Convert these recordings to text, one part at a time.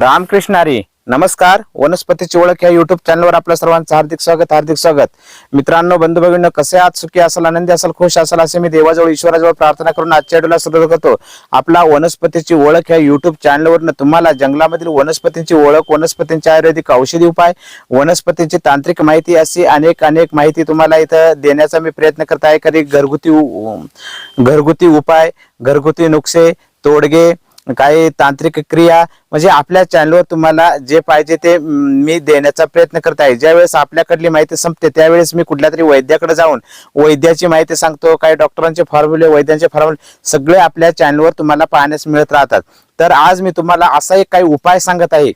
रामकृष्णारी नमस्कार. वनस्पतीची ओळख या युट्यूब चॅनलवर आपल्या सर्वांचं हार्दिक स्वागत हार्दिक स्वागत. मित्रांनो बंधू भगिनी कसे आहात? सुखी असाल आनंदी असाल खुश असाल असे मी देवाजवळ ईश्वराजवळ प्रार्थना करून आजच्या व्हिडिओला सुरू करतो. आपला वनस्पतीची ओळख या युट्यूब चॅनलवरनं तुम्हाला जंगलामधील वनस्पतींची ओळख वनस्पतींचे आयुर्वेदिक औषधी उपाय वनस्पतींची तांत्रिक माहिती अशी अनेक अनेक माहिती तुम्हाला इथं देण्याचा मी प्रयत्न करत आहे. कधी घरगुती घरगुती उपाय घरगुती नुकसे तोडगे काही तांत्रिक क्रिया म्हणजे आपल्या चॅनलवर तुम्हाला जे पाहिजे ते मी देण्याचा प्रयत्न करत आहे. ज्यावेळेस आपल्याकडली माहिती संपते त्यावेळेस मी कुठल्या तरी वैद्याकडे जाऊन वैद्याची माहिती सांगतो काही डॉक्टरांचे फॉर्म्युले वैद्यांचे फॉर्म्युले सगळे आपल्या चॅनलवर तुम्हाला पाहण्यास मिळत राहतात. तर आज मी तुम्हाला असा एक काही उपाय सांगत आहे.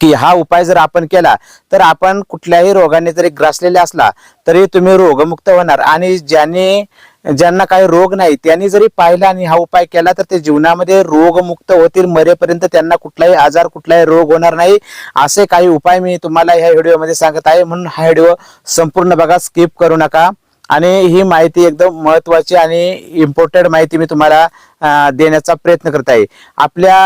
की हा उपाय जर आपण केला तर आपण कुठल्याही रोगाने जरी ग्रासलेले असला तरी तुम्ही रोगमुक्त होणार. आणि ज्याने ज्यांना काही रोग नाही त्यांनी जरी पाहिला आणि हा उपाय केला तर ते जीवनामध्ये रोगमुक्त होतील मरेपर्यंत त्यांना कुठलाही आजार कुठलाही रोग होणार नाही. असे काही उपाय मी तुम्हाला ह्या व्हिडिओमध्ये सांगत आहे. म्हणून हा व्हिडिओ संपूर्ण बघा स्किप करू नका. आणि ही माहिती एकदम महत्वाची आणि इम्पॉर्टंट माहिती मी तुम्हाला देण्याचा प्रयत्न करत आहे. आपल्या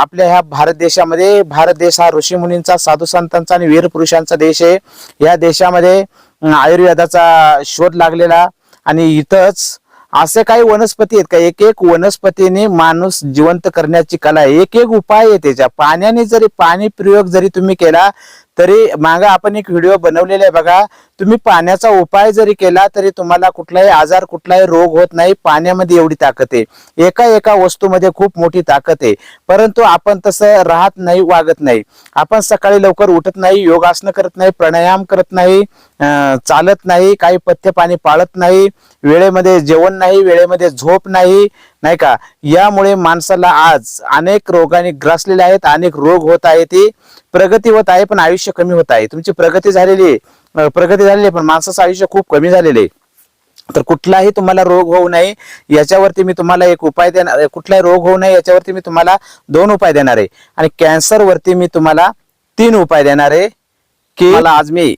आपल्या ह्या भारत देशामध्ये भारत देश हा ऋषी मुनींचा साधू संतांचा आणि वीर पुरुषांचा देश आहे. या देशामध्ये आयुर्वेदाचा शोध लागलेला आणि इथंच असे काही वनस्पती आहेत का? एक एक वनस्पतीने माणूस जिवंत करण्याची कला आहे. एक एक उपाय आहे त्याच्या. पाण्याने जरी पाणी प्रयोग जरी तुम्ही केला तरी मागं आपण एक व्हिडिओ बनवलेला आहे बघा. तुम्ही पाण्याचा उपाय जरी केला तरी तुम्हाला कुठलाही आजार कुठलाही रोग होत नाही. पाण्यामध्ये एवढी ताकद आहे. एका एका वस्तूमध्ये खूप मोठी ताकद आहे. परंतु आपण तसं राहत नाही वागत नाही. आपण सकाळी लवकर उठत नाही योगासनं करत नाही प्राणायाम करत नाही चालत नाही काही पथ्य पाणी पाळत नाही वेळेमध्ये जेवण नाही वेळेमध्ये झोप नाही नाही का? यामुळे माणसाला आज अनेक रोगाने ग्रासलेले आहेत अनेक रोग होत आहे ती प्रगती होत आहे पण आयुष्य कमी होत आहे. तुमची प्रगती झालेली आहे. प्रगती झालेली आहे पण माणसाचं आयुष्य खूप कमी झालेलं आहे. तर कुठलाही तुम्हाला रोग होऊ नये याच्यावरती मी तुम्हाला एक उपाय देणार कुठलाही रोग होऊ नये याच्यावरती मी तुम्हाला दोन उपाय देणार आहे. आणि कॅन्सरवरती मी तुम्हाला तीन उपाय देणार आहे की मला आज मी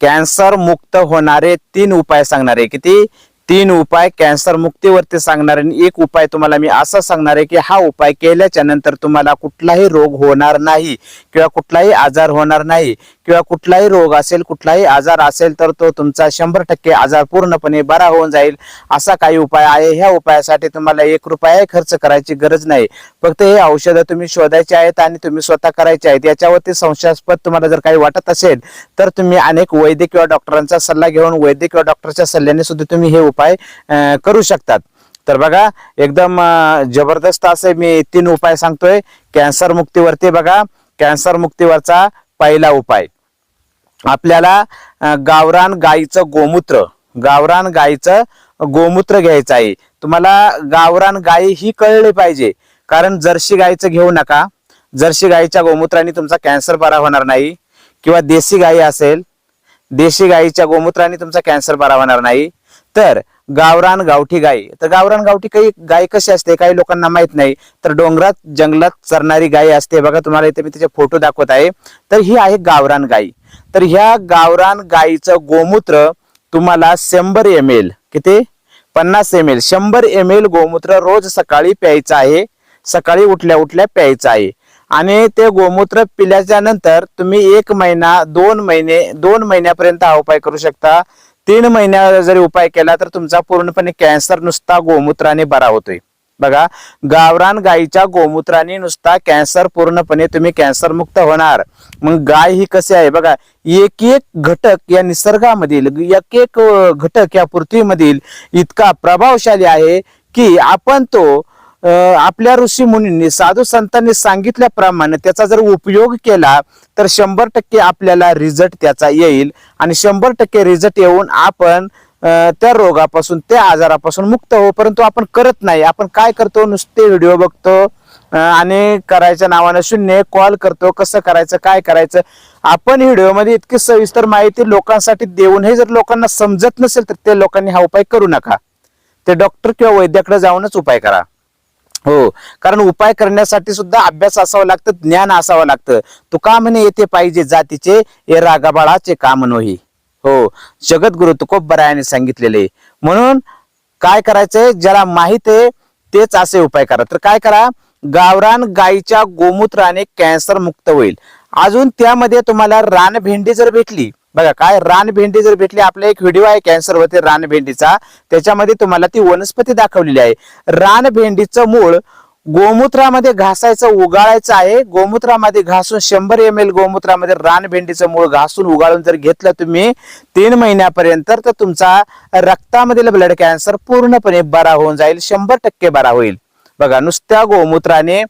कॅन्सर मुक्त होणारे तीन उपाय सांगणार आहे. किती? तीन उपाय कॅन्सर मुक्तीवरती सांगणार आणि एक उपाय तुम्हाला मी असा सांगणार आहे की हा उपाय केल्याच्यानंतर तुम्हाला कुठलाही रोग होणार नाही. किंवा कुठलाही आजार होणार नाही किंवा कुठलाही रोग असेल कुठलाही आजार असेल तर तो तुमचा शंभर टक्के आजार पूर्णपणे बरा होऊन जाईल. असा काही उपाय आहे. ह्या उपायासाठी तुम्हाला एक रुपया खर्च करायची गरज नाही. फक्त हे औषधं तुम्ही शोधायचे आहेत आणि तुम्ही स्वतः करायचे आहेत. याच्यावरती संशयास्पद तुम्हाला जर काही वाटत असेल तर तुम्ही अनेक वैद्य किंवा डॉक्टरांचा सल्ला घेऊन वैद्य किंवा डॉक्टरच्या सल्ल्याने सुद्धा तुम्ही हे उपाय करू शकतात. तर बघा एकदम जबरदस्त असे मी तीन उपाय सांगतोय. कॅन्सर मुक्तीवरती बघा. कॅन्सर मुक्तीवरचा पहिला उपाय. आपल्याला गावरान गाईचं गोमूत्र गावरान गाईचं गोमूत्र घ्यायचं आहे. तुम्हाला गावरान गाई ही कळली पाहिजे. कारण जर्सी गाईचं घेऊ नका. जर्सी गाईच्या गोमूत्राने तुमचा कॅन्सर बरा होणार नाही. किंवा देशी गाई असेल देशी गाईच्या गोमूत्राने तुमचा कॅन्सर बरा होणार नाही. तर गावरान गावठी गाय. तर गावरान गावठी काही गाय कशी असते? काही लोकांना माहीत नाही. तर डोंगरात जंगलात चरणारी गाय असते. बघा तुम्हाला इथे मी त्याचे फोटो दाखवत आहे. तर ही आहे गावरान गाय. तर ह्या गावरान गायीचं गोमूत्र तुम्हाला शंभर एम एल किती? पन्नास एम एल शंभर एम एल गोमूत्र रोज सकाळी प्यायचं आहे. सकाळी उठल्या उठल्या प्यायचं आहे. आणि ते गोमूत्र पिल्याच्या नंतर तुम्ही एक महिना दोन महिने दोन महिन्यापर्यंत हा उपाय करू शकता. तीन महिन्या जरी उपाय केला तर तुमचा पूर्णपणे कॅन्सर नुसता गोमूत्राने बरा होतोय. बघा गावरान गाईच्या गोमूत्राने नुसता कॅन्सर पूर्णपणे तुम्ही कॅन्सर मुक्त होणार. मग गाय ही कसे आहे? बघा एक एक घटक या निसर्गामधील एक एक घटक या पृथ्वीमधील इतका प्रभावशाली आहे की आपण तो आपल्या ऋषी मुनींनी साधू संतांनी सांगितल्याप्रमाणे त्याचा जर उपयोग केला तर शंभर टक्के आपल्याला रिझल्ट त्याचा येईल. आणि शंभर टक्के रिझल्ट येऊन आपण त्या रोगापासून त्या आजारापासून मुक्त हो परंतु आपण करत नाही. आपण काय करतो? नुसते व्हिडिओ बघतो. आणि करायच्या नावानं शून्य कॉल करतो. कसं करायचं? काय करायचं? आपण व्हिडिओमध्ये इतकी सविस्तर माहिती लोकांसाठी देऊनही जर लोकांना समजत नसेल तर ते लोकांनी हा उपाय करू नका. ते डॉक्टर किंवा वैद्याकडे जाऊनच उपाय करा. हो. कारण उपाय करण्यासाठी सुद्धा अभ्यास असावं लागतं ज्ञान असावं लागतं. तुका म्हणे येथे पाहिजे जातीचे ये रागाबाळाचे काम नोही. हो. जगद्गुरु तुकोबरायाने सांगितलेले. म्हणून काय करायचंय? ज्याला माहीत आहे तेच असे उपाय करा. तर काय करा? गावरान गाईच्या गोमूत्राने कॅन्सर मुक्त होईल. अजून त्यामध्ये तुम्हाला रानभेंडी जर भेटली बघा काय रानभेंडी जर भेटली आपला एक व्हिडिओ आहे कॅन्सरवरती रानभेंडीचा. त्याच्यामध्ये तुम्हाला ती वनस्पती दाखवलेली आहे. रानभेंडीचं मूळ गोमूत्रामध्ये घासायचं उगाळायचं आहे. गोमूत्रामध्ये घासून शंभर एम एल गोमूत्रामध्ये रानभेंडीचं मूळ घासून उगाळून जर घेतलं तुम्ही तीन महिन्यापर्यंत तर तुमचा रक्तामधील ब्लड कॅन्सर पूर्णपणे बरा होऊन जाईल. शंभर टक्के बरा होईल. बघा नुसत्या गोमूत्राने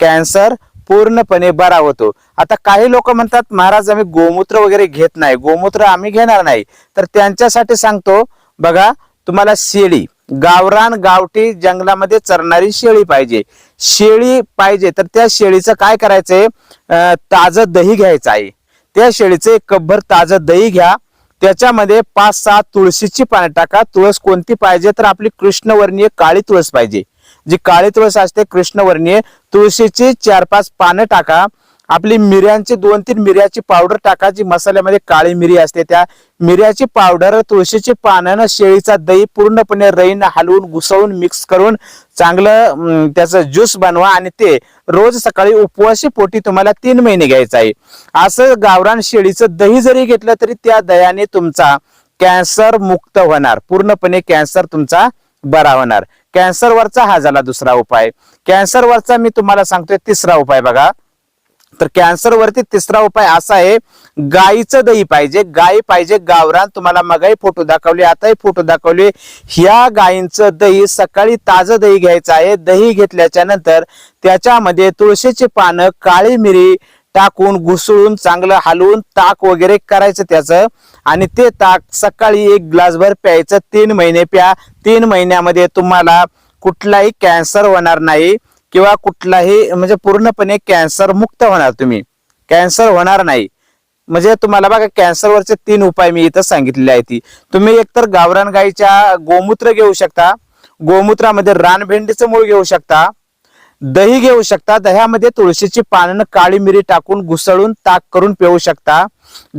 कॅन्सर पूर्णपणे बरा होतो. आता काही लोक म्हणतात महाराज आम्ही गोमूत्र वगैरे घेत नाही. गोमूत्र आम्ही घेणार नाही. तर त्यांच्यासाठी सांगतो बघा तुम्हाला शेळी गावरान गावठी जंगलामध्ये चरणारी शेळी पाहिजे. शेळी पाहिजे तर त्या शेळीचं काय करायचंय? ताजं दही घ्यायचं आहे. त्या शेळीचं एक कपभर ताजं दही घ्या. त्याच्यामध्ये पाच सहा तुळशीची पाने टाका. तुळस कोणती पाहिजे? तर आपली कृष्णवर्णीय काळी तुळस पाहिजे. जी काळी तुळस असते कृष्णवर्णीय तुळशीची चार पाच पानं टाका. आपली मिऱ्यांची दोन तीन मिऱ्याची पावडर टाका जी मसाल्यामध्ये काळी मिरी असते. त्या मिऱ्याची पावडर तुळशीची पानं शेळीचा दही पूर्णपणे रईन हलवून घुसवून मिक्स करून चांगलं त्याचं ज्यूस बनवा आणि ते रोज सकाळी उपवासी पोटी तुम्हाला तीन महिने घ्यायचं आहे. असं गावरान शेळीचं दही जरी घेतलं तरी त्या दह्याने तुमचा कॅन्सर मुक्त होणार. पूर्णपणे कॅन्सर तुमचा बरा होणार. कॅन्सरवरचा हा झाला दुसरा उपाय. कॅन्सरवरचा मी तुम्हाला सांगतोय तिसरा उपाय बघा. तर कॅन्सरवरती तिसरा उपाय असा आहे गाईचं दही पाहिजे. गाई पाहिजे गावरान. तुम्हाला मगाही फोटो दाखवले आताही फोटो दाखवले. ह्या गायींचं दही सकाळी ताजं दही घ्यायचं आहे. दही घेतल्याच्या नंतर त्याच्यामध्ये तुळशीची पानं काळी मिरी टाकून घुसळून चांगलं हलवून ताक वगैरे करायचं त्याचं. आणि ते ताक सकाळी एक ग्लासभर प्यायचं. तीन महिने प्या. तीन महिन्यामध्ये तुम्हाला कुठलाही कॅन्सर होणार नाही किंवा कुठलाही म्हणजे पूर्णपणे कॅन्सर मुक्त होणार तुम्ही. कॅन्सर होणार नाही. म्हणजे तुम्हाला बघा कॅन्सरवरचे तीन उपाय मी इथं सांगितलेले आहेत. ती तुम्ही एकतर गावरान गाईच्या गोमूत्र घेऊ शकता. गोमूत्रामध्ये रानभेंडीचं मूळ घेऊ शकता. दही घेऊ शकता. दह्यामध्ये तुळशीची पानं काळी मिरी टाकून घुसळून ताक करून पिऊ शकता.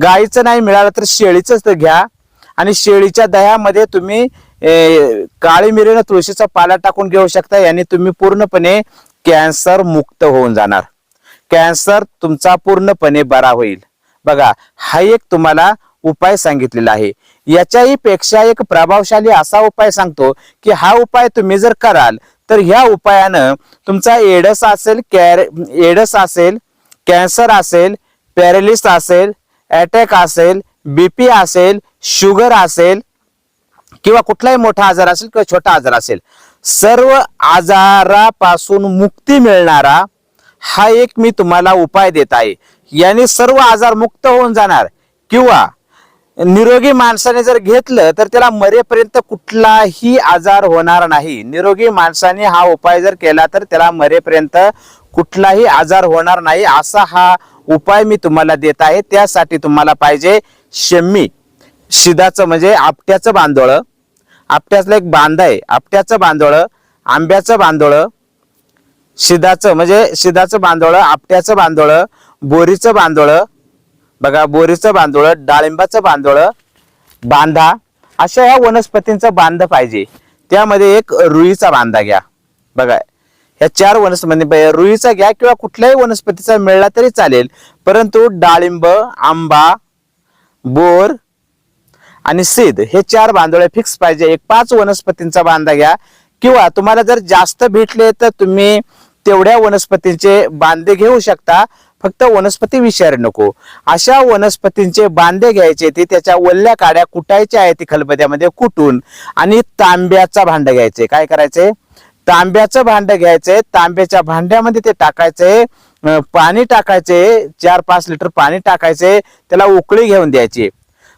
गाईचं नाही मिळालं तर शेळीचंच घ्या. आणि शेळीच्या दह्यामध्ये तुम्ही काळी मिरीनं तुळशीचा पाला टाकून घेऊ शकता. याने तुम्ही पूर्णपणे कॅन्सर मुक्त होऊन जाणार. कॅन्सर तुमचा पूर्णपणे बरा होईल. बघा हा एक तुम्हाला उपाय सांगितलेला आहे. याच्याही पेक्षा एक प्रभावशाली असा उपाय सांगतो की हा उपाय तुम्ही जर कराल तर ह्या उपायानं तुमचा एडस असेल कॅर एडस असेल कॅन्सर असेल पॅरेलिस असेल अटॅक असेल बीपी असेल शुगर असेल किंवा कुठलाही मोठा आजार असेल किंवा छोटा आजार असेल सर्व आजारापासून मुक्ती मिळणारा हा एक मी तुम्हाला उपाय देत आहे. याने सर्व आजार मुक्त होऊन जाणार किंवा निरोगी माणसाने जर घेतलं तर त्याला मरेपर्यंत कुठलाही आजार होणार नाही. निरोगी माणसाने हा उपाय जर केला तर त्याला मरेपर्यंत कुठलाही आजार होणार नाही असा हा उपाय मी तुम्हाला देत आहे. त्यासाठी तुम्हाला पाहिजे शम्मी. शिदाचं म्हणजे आपट्याचं बांदोळं. आपट्यातलं एक बांध आहे. आपट्याचं बांदोळं आंब्याचं बांदोळं शिदाचं म्हणजे शिदाचं बांदोळं आपट्याचं बांदोळं बोरीचं बांदोळं बघा बोरीचं बांदोळ डाळिंबाचं बांदोळ बांधा अशा या वनस्पतींचा बांध पाहिजे. त्यामध्ये एक रुईचा बांधा घ्या. बघा ह्या चार वनस्पती रुईचा घ्या किंवा कुठल्याही वनस्पतीचा मिळला तरी चालेल. परंतु डाळिंब आंबा बोर आणि सीद हे चार बांधोळे फिक्स पाहिजे. एक पाच वनस्पतींचा बांधा घ्या. किंवा तुम्हाला जर जास्त भेटले तर तुम्ही तेवढ्या वनस्पतींचे बांधे घेऊ शकता. फक्त वनस्पती विषारी नको. अशा वनस्पतींचे बांधे घ्यायचे ते त्याच्या वल्ल्या काड्या कुटायच्या आहेत ती खलबत्यामध्ये कुटून आणि तांब्याचा भांड घ्यायचे. काय करायचे? तांब्याचं भांड घ्यायचंय तांब्याच्या भांड्यामध्ये ते टाकायचंय पाणी टाकायचे चार पाच लिटर पाणी टाकायचे त्याला उकळी घेऊन द्यायची.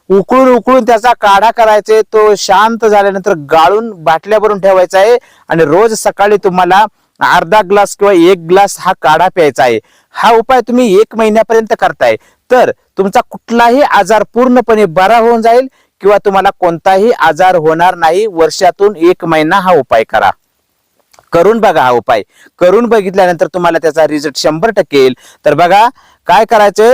उकळून उकळून त्याचा काढा करायचे तो शांत झाल्यानंतर गाळून बाटल्या भरून ठेवायचा आहे आणि रोज सकाळी तुम्हाला अर्धा ग्लास किंवा एक ग्लास हा काढा प्यायचा आहे. हा उपाय तुम्ही एक महिन्यापर्यंत करताय. तर तुमचा कुठलाही आजार पूर्णपणे बरा होऊन जाईल किंवा तुम्हाला कोणताही आजार होणार नाही. वर्षातून एक महिना हा उपाय करा. करून बघा हा उपाय. करून बघितल्यानंतर तुम्हाला त्याचा रिझल्ट शंभर टक्के येईल. तर बघा काय करायचे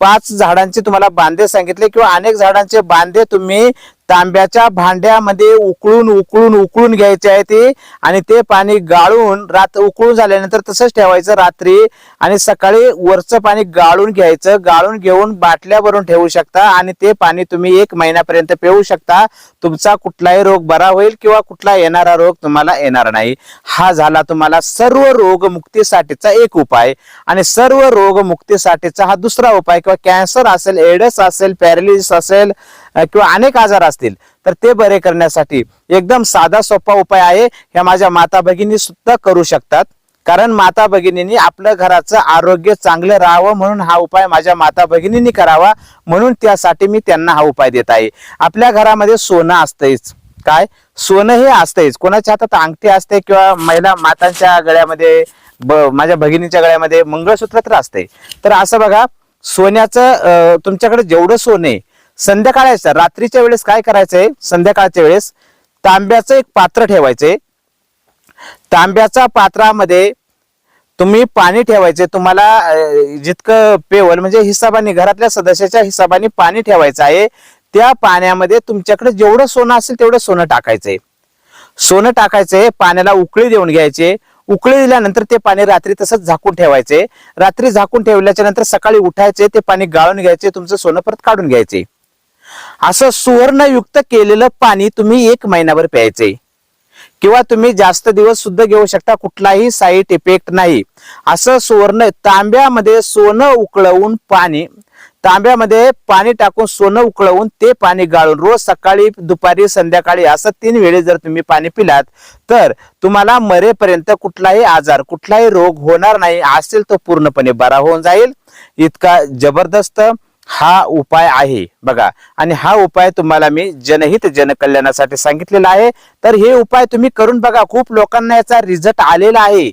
पाच झाडांचे तुम्हाला बांधे सांगितले किंवा अनेक झाडांचे बांधे तुम्ही तांब्याच्या भांड्यामध्ये उकळून उकळून उकळून घ्यायचे आहे ते आणि ते पाणी गाळून रात उकळून झाल्यानंतर तसंच ठेवायचं रात्री आणि सकाळी वरचं पाणी गाळून घ्यायचं. गाळून घेऊन बाटल्या भरून ठेवू शकता आणि ते पाणी तुम्ही एक महिन्यापर्यंत पिऊ शकता. तुमचा कुठलाही रोग बरा होईल किंवा कुठला येणारा रोग तुम्हाला येणार नाही. हा झाला तुम्हाला सर्व रोगमुक्तीसाठीचा एक उपाय आणि सर्व रोगमुक्तीसाठीचा हा दुसरा उपाय किंवा कॅन्सर असेल एडस असेल पॅरालिसिस असेल किंवा अनेक आजार असतील तर ते बरे करण्यासाठी एकदम साधा सोपा उपाय आहे. हे माझ्या माता भगिनी सुद्धा करू शकतात. कारण माता भगिनींनी आपलं घराचं आरोग्य चांगलं राहावं म्हणून हा उपाय माझ्या माता भगिनींनी करावा. म्हणून त्यासाठी मी त्यांना हा उपाय देत आहे. आपल्या घरामध्ये सोनं असतंच काय? सोनं हे असतंच कोणाच्या हातात अंगठी असते किंवा महिला मातांच्या गळ्यामध्ये ब- माझ्या भगिनीच्या गळ्यामध्ये मंगळसूत्र तर असते तर असं बघा सोन्याचं तुमच्याकडे जेवढं सोनं आहे संध्याकाळच्या रात्रीच्या वेळेस काय करायचंय? संध्याकाळच्या वेळेस तांब्याचं एक पात्र ठेवायचे. तांब्याच्या पात्रामध्ये तुम्ही पाणी ठेवायचे. तुम्हाला जितकं पेवल म्हणजे हिसाबाने घरातल्या सदस्याच्या हिसाबाने पाणी ठेवायचं आहे. त्या पाण्यामध्ये तुमच्याकडे जेवढं सोनं असेल तेवढं सोनं टाकायचंय सोनं टाकायचंय पाण्याला उकळी देऊन घ्यायचे. उकळी दिल्यानंतर ते पाणी रात्री तसंच झाकून ठेवायचे. रात्री झाकून ठेवल्याच्या नंतर सकाळी उठायचे ते पाणी गाळून घ्यायचे तुमचं सोनं परत काढून घ्यायचे. असं सुवर्णयुक्त केलेलं पाणी तुम्ही एक महिनाभर प्यायचे. किंवा तुम्ही जास्त दिवस सुद्धा घेऊ शकता कुठलाही साईड इफेक्ट नाही. असं सुवर्ण तांब्यामध्ये सोनं उकळवून पाणी तांब्यामध्ये पाणी टाकून सोनं उकळवून ते पाणी गाळून रोज सकाळी दुपारी संध्याकाळी असं तीन वेळे जर तुम्ही पाणी पिलात तर तुम्हाला मरेपर्यंत कुठलाही आजार कुठलाही रोग होणार नाही. असेल तो पूर्णपणे बरा होऊन जाईल. इतका जबरदस्त हा उपाय आहे. बघा आणि हा उपाय तुम्हाला मी जनहित जनकल्याणासाठी सांगितलेला आहे. तर हे उपाय तुम्ही करून बघा खूप लोकांना याचा रिझल्ट आलेला आहे.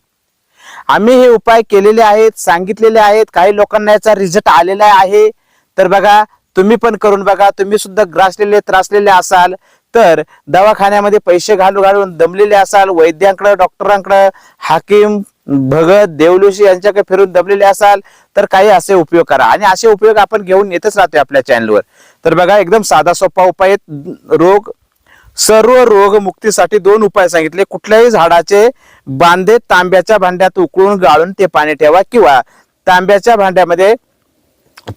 आम्ही हे उपाय केलेले आहेत सांगितलेले आहेत काही लोकांना याचा रिझल्ट आलेला आहे. तर बघा तुम्ही पण करून बघा तुम्ही सुद्धा ग्रासलेले त्रासलेले असाल तर दवाखान्यामध्ये पैसे घालून घालून दमलेले असाल वैद्यांकडं डॉक्टरांकडं हाकीम भगत देवलुशी यांच्याकडे फिरून दबलेले असाल तर काही असे उपयोग करा. आणि असे उपयोग आपण घेऊन येतच राहतोय आपल्या चॅनलवर तर बघा एकदम साधा सोपा उपाय आहेत. रोग सर्व रोग मुक्तीसाठी दोन उपाय सांगितले. कुठल्याही झाडाचे बांधे तांब्याच्या भांड्यात उकळून गाळून ते पाणी ठेवा. किंवा तांब्याच्या भांड्यामध्ये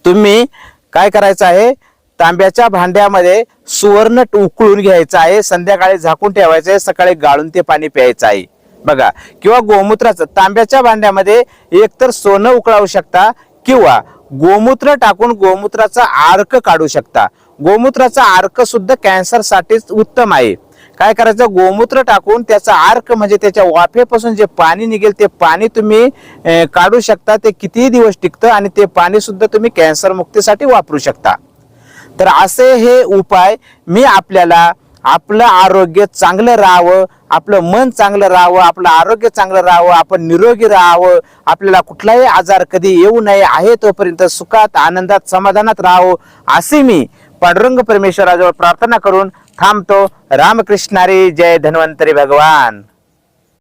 तुम्ही काय करायचं आहे? तांब्याच्या भांड्यामध्ये सुवर्ण उकळून घ्यायचं आहे. संध्याकाळी झाकून ठेवायचं आहे. सकाळी गाळून ते पाणी प्यायचं आहे. बघा किंवा गोमूत्राचं तांब्याच्या भांड्यामध्ये एकतर सोनं उकळावू शकता किंवा गोमूत्र टाकून गोमूत्राचा आर्क काढू शकता. गोमूत्राचा आर्क सुद्धा कॅन्सरसाठीच उत्तम आहे. काय करायचं? गोमूत्र टाकून त्याचा आर्क म्हणजे त्याच्या वाफेपासून जे पाणी निघेल ते पाणी तुम्ही काढू शकता. ते कितीही दिवस टिकतं आणि ते पाणी सुद्धा तुम्ही कॅन्सर मुक्तीसाठी वापरू शकता. तर असे हे उपाय मी आपल्याला आपलं आरोग्य चांगलं राहावं आपलं मन चांगलं राहावं आपलं आरोग्य चांगलं राहावं आपण निरोगी राहावं आपल्याला कुठलाही आजार कधी येऊ नये आहे तोपर्यंत सुखात आनंदात समाधानात राहावं असे मी पांडुरंग परमेश्वराजवळ प्रार्थना करून थांबतो. रामकृष्णारी जय धन्वंतरी भगवान.